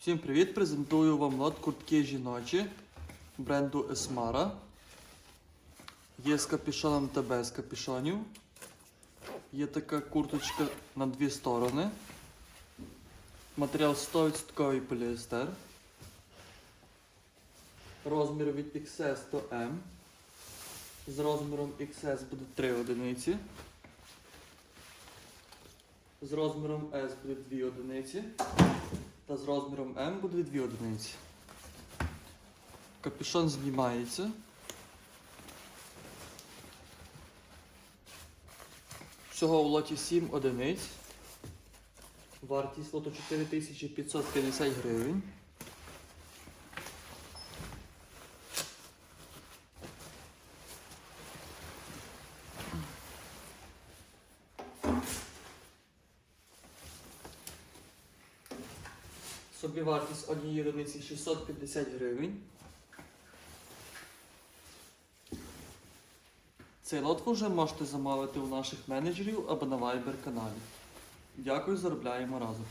Всім привіт! Презентую вам лот куртки жіночі бренду Esmara. Є з капюшоном та без капюшонів. Є така курточка на дві сторони. Матеріал 100% поліестер. Розмір від XS до M. З розміром XS буде 3 одиниці. З розміром S буде 2 одиниці. Та з розміром М буде 2 одиниці. Капюшон знімається. Всього в лоті 7 одиниць. Вартість лоту 4550 гривень. Собівартість однієї одиниці 650 гривень. Цей лот вже можете замовити у наших менеджерів або на Viber каналі. Дякую, заробляємо разом.